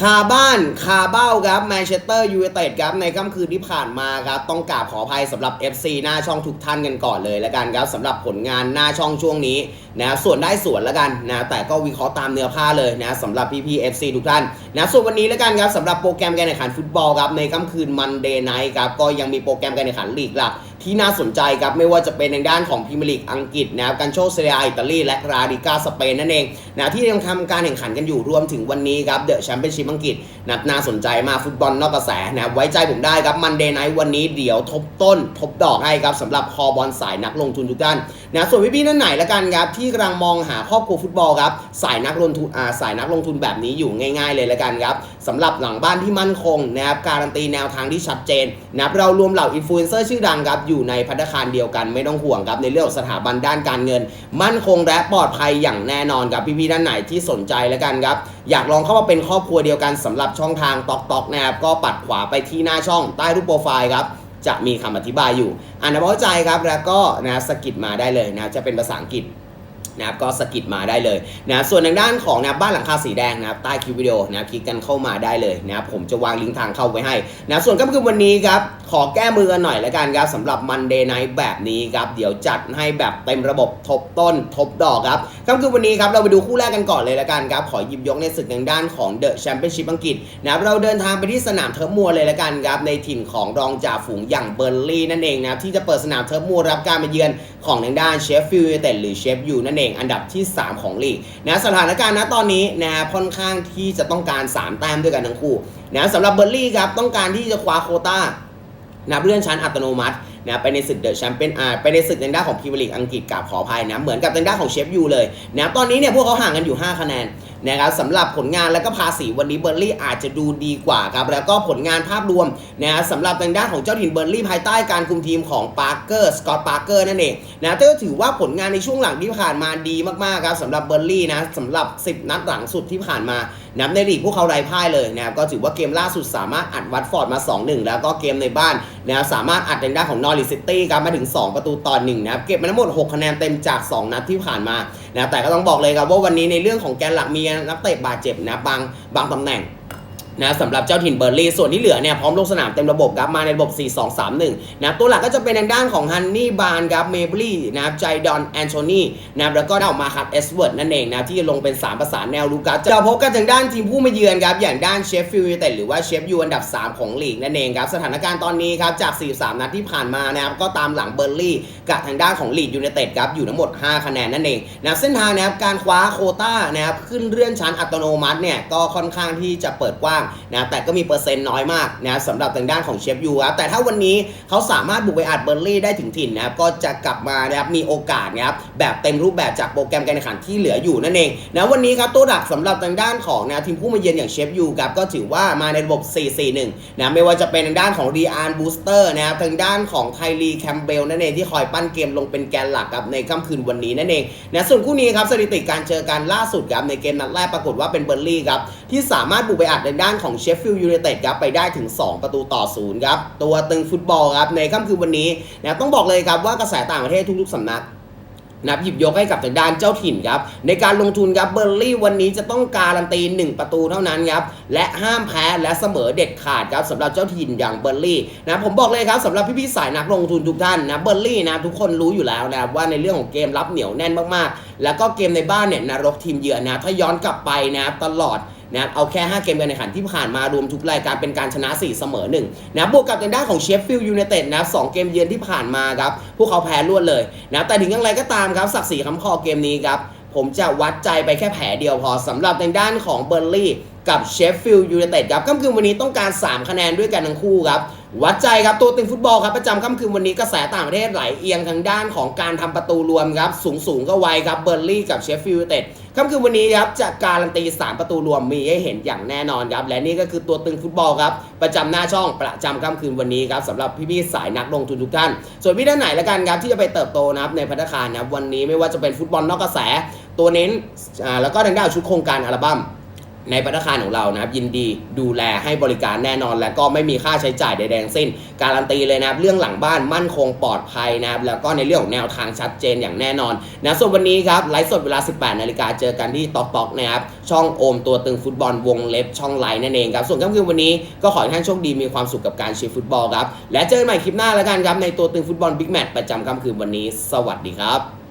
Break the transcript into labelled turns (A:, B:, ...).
A: คาบ้านคาเบ้าครับแมนเชสเตอร์ยูไนเต็ดครับในค่ำคืนที่ผ่านมาครับต้องกราบขออภัยสำหรับ FC หน้าช่องทุกท่านกันก่อนเลยละกันครับสำหรับผลงานหน้าช่องช่วงนี้นะส่วนได้ส่วนละกันนะแต่ก็วิเคราะห์ตามเนื้อผ้าเลยนะสำหรับพี่ๆ FC ทุกท่านนะส่วนวันนี้ละกันครับสำหรับโปรแกรมการแข่งขันฟุตบอลครับในค่ำคืนมันเดย์ไนท์ครับก็ยังมีโปรแกรมการแข่งขันลีกหลัก ที่น่าสนใจครับไม่ว่าจะเป็นในด้านของพรีเมียร์ลีกอังกฤษนะครับกันโชเซียอิตาลีและราดิกาสเปนนั่นเองนะที่ยังทำการแข่งขันกันอยู่รวมถึงวันนี้ครับเดอะแชมเปี้ยนชิพอังกฤษนะน่าสนใจมากฟุตบอลนอกกระแสนะไว้ใจผมได้ครับมันเดย์ไนท์วันนี้เดี๋ยวทบต้น ทบดอกให้ครับสำหรับคอบอลสายนักลงทุนทุกท่าน นะส่วนพี่ๆนั่นไหนละกันครับที่กำลังมองหาครอบครัวฟุตบอลครับสายนักลงทุนอ่าสายนักลงทุนแบบนี้อยู่ง่าย ๆ เลยละกันครับสำหรับหลังบ้านที่มั่นคงนะครับการันตีแนวทางที่ชัดเจนนะครับเรารวมเหล่าอินฟลูเอนเซอร์ชื่อดังครับอยู่ในพัฒคารเดียวกันไม่ต้องห่วงครับในเรื่องสถาบันด้านการเงิน มั่นคงและปลอดภัยอย่างแน่นอนครับพี่ๆด้านไหนที่สนใจล้วกันครับอยากลองเข้ามาเป็นครอบครัวเดียวกันสำหรับช่องทางตอกตอกนะครับก็ปัดขวาไปที่หน้าช่องใต้รูปโปรไฟล์ครับ จะมีคำอธิบายอยู่ อ่านเข้าใจครับแล้วก็นะสกิดมาได้เลยนะจะเป็นภาษาอังกฤษ นะครับก็สกิดมาได้เลยนะส่วนทางด้านของนะบ้านหลังคาสีแดงนะครับใต้คลิปวิดีโอนะคลิกกันเข้ามาได้เลยนะครับผมจะวางลิงก์ทางเข้าไว้ให้นะส่วนค่ำคืนวันนี้ครับขอแก้มือกันหน่อยละกันครับสำหรับ Monday Night แบบนี้ครับเดี๋ยวจัดให้แบบเต็มระบบทบต้นทบดอกครับค่ำคืนวันนี้ครับเราไปดูคู่แรกกันก่อนเลยละกันครับขอหยิบยกในศึกทางด้านของ The Championship อังกฤษนะครับเราเดินทางไปที่สนามเทิร์มัวเลยละกันครับในถิ่นของรองจ่าฝูงอย่างเบอร์ลี่นั่นเองนะครับที่จะเปิดสนามเทิร์มัวร์รับการมาเยือนของทางด้านเชฟฟิลด์ยูไนเต็ดหรือเชฟยูนั่นเองอันดับที่ 3 ของลีกนะสถานการณ์ณตอนนี้นะค่อนข้างที่จะต้องการ 3 แต้มด้วยกันทั้งคู่นะสำหรับเบอร์ลี่ครับต้องการที่จะคว้าโคต้านะเลื่อนชั้นอัตโนมัตินะไปในศึกเดอะแชมเปี้ยนอาไปในศึกทางด้านของพรีเมียร์ลีกอังกฤษกับขออภัยนะเหมือนกับทางด้านของเชฟยูเลยนะตอนนี้เนี่ยพวกเขาห่างกันอยู่ 5 คะแนน นะครับสำหรับผลงานและก็ภาษีวันนี้เบอร์ลี่อาจจะดูดีกว่าครับแล้วก็ผลงานภาพรวมนะสำหรับทางด้านของเจ้าถิ่นเบอร์ลี่ภายใต้การคุมทีมของปาร์เกอร์สกอตปาร์เกอร์นั่นเองนะก็ถือว่าผลงานในช่วงหลังที่ผ่านมาดีมากๆครับสำหรับเบอร์ลี่นะสำหรับ 10 นัดหลังสุดที่ผ่านมานับในลีกพวกเขาไร้พ่ายเลยนะครับก็ถือว่าเกมล่าสุดสามารถอัดวัตฟอร์ดมา 2-1 แล้วก็เกมในบ้านนะสามารถอัดทางด้านของนอริซิตี้ครับมาถึง 2 ประตูต่อ1นะครับเก็บมาทั้งหมด 6 คะแนนเต็มจาก 2 นัดที่ผ่านมา นะแต่ก็ต้องบอกเลยครับว่าวันนี้ในเรื่องของแกนหลักมีนักเตะบาดเจ็บนะบางบางตำแหน่ง นะสำหรับเจ้าถิ่นเบอร์ลี่ส่วนที่เหลือเนี่ยพร้อมลงสนามเต็มระบบครับมาในระบบ 4-2-3-1 นะตัวหลักก็จะเป็นทางด้านของฮันนี่บานครับเมเบลี่นะครับใจดอนแอนโทนีนะแล้วก็ดาวมาคัตเอสเวิร์ดนั่นเองนะที่จะลงเป็น3ประสานแนวลูกัสจะพบกันทางด้านทีมผู้มาเยือนครับอย่างด้านเชฟฟิลด์ยูไนเต็ดหรือว่าเชฟยูอันดับ 3 ของลีกนั่นเองครับสถานการณ์ตอนนี้ครับจาก 43 นัดที่ผ่านมานะครับก็ตามหลังเบอร์ลี่กับทางด้านของลีดยูไนเต็ดครับอยู่ทั้งหมด 5 คะแนนนั่นเองนะเส้นทางนะครับการคว้าโคต้านะครับขึ้นเลื่อนชั้นอัตโนมัติเนี่ยก็ค่อนข้างที่จะเปิดกว้างนะแต่ก็มีเปอร์เซ็นต์น้อยมากนะสำหรับทางด้านของเชฟยูครับแต่ถ้าวันนี้เขาสามารถบุกไปอัดเบอร์ลี่ได้ถึงถิ่นนะครับก็จะกลับมานะครับมีโอกาสนะครับแบบเต็มรูปแบบจากโปรแกรมการแข่งขันที่เหลืออยู่นั่นเองนะวันนี้ครับตัวหลักสำหรับทางด้านของนะทีมผู้มาเยือนอย่างเชฟยูครับก็ถือว่ามาในระบบ 4-4-1 นะไม่ว่าจะเป็นทางด้านของดีอานบูสเตอร์นะครับทางด้านของไทลีแคมเบลนั่นเองที่คอยปั้นเกมลงเป็นแกนหลักครับในค่ำคืนวันนี้นั่นเองนะส่วนคู่นี้ครับสถิติการเจอกันล่าสุดครับในเกมนัดแรกปรากฏว่าเป็นเบอร์ลี่ครับ ที่สามารถบุกไปอัดในด้านของเชฟฟิลด์ยูไนเต็ดครับไปได้ถึง 2 ประตูต่อศูนย์ครับตัวตึงฟุตบอลครับในค่ำคืนวันนี้นะต้องบอกเลยครับว่ากระแสต่างประเทศทุกๆสำนักนับหยิบยกให้กับทางด้านเจ้าถิ่นครับในการลงทุนครับเบอร์ลี่วันนี้จะต้องการันตี 1 ประตูเท่านั้นครับและห้ามแพ้และเสมอเด็ดขาดครับสำหรับเจ้าถิ่นอย่างเบอร์ลี่นะผมบอกเลยครับสำหรับพี่ๆสายนักลงทุนทุกท่านนะเบอร์ลี่นะทุกคนรู้อยู่แล้วนะว่าในเรื่องของเกมรับเหนียวแน่นมากๆ แล้วก็เกมในบ้านเนี่ยนรกทีมเยือนนะถ้าย้อนกลับไปนะตลอด นะเอาแค่ 5 เกมการแข่งขันที่ผ่านมารวมทุกรายการเป็นการชนะ 4 เสมอ1นะบวกกับทางด้านของเชฟฟิลด์ยูไนเต็ดนะสองเกมเยือนที่ผ่านมาครับพวกเขาแพ้รวดเลยนะแต่ถึงอย่างไรก็ตามครับศักดิ์ศรีคำคอเกมนี้ครับผมจะวัดใจไปแค่แผลเดียวพอสำหรับทางด้านของเบอร์ลี่กับเชฟฟิลด์ยูไนเต็ดครับค่ำคืนวันนี้ต้องการ 3 คะแนนด้วยกันทั้งคู่ครับ วัดใจครับตัวตึงฟุตบอลครับประจำค่ำคืนวันนี้กระแสต่างประเทศไหลเอียงทางด้านของการทำประตูรวมครับสูงสูงก็ไวครับเบอร์ลี่กับเชฟฟิลด์เต็ดค่ำคืนวันนี้ครับจะการันตี 3 ประตูรวมมีให้เห็นอย่างแน่นอนครับและนี่ก็คือตัวตึงฟุตบอลครับประจำหน้าช่องประจำค่ำคืนวันนี้ครับสำหรับพี่ๆสายนักลงทุนทุกท่าน ส่วนพี่ท่านไหนละกันครับที่จะไปเติบโตนะครับในพัฒนาคารนะครับวันนี้ไม่ว่าจะเป็นฟุตบอลนอกกระแสตัวเน้นอ่าแล้วก็ทางด้านชุดโครงการอัลบั้ม ในพัตตาคารของเรานะครับยินดีดูแลให้บริการแน่นอน และก็ไม่มีค่าใช้จ่ายใดๆทั้งสิ้น การันตีเลยนะครับเรื่องหลังบ้านมั่นคงปลอดภัยนะครับแล้วก็ในเรื่องของแนวทางชัดเจนอย่างแน่นอนนะส่วนวันนี้ครับไลฟ์สดเวลา 18นาฬิกาเจอกันที่ต๊อกต๊อกนะครับช่องโอมตัวตึงฟุตบอลวงเล็บช่องไลน์นั่นเองครับส่วนค่ำคืนวันนี้ก็ขอให้ท่านโชคดีมีความสุขกับการเชียร์ฟุตบอลครับและเจอกันใหม่คลิปหน้าแล้วกันครับในตัวตึงฟุตบอลบิ๊กแมตช์ประจำค่ำคืนวันนี้ สวัสดีครับ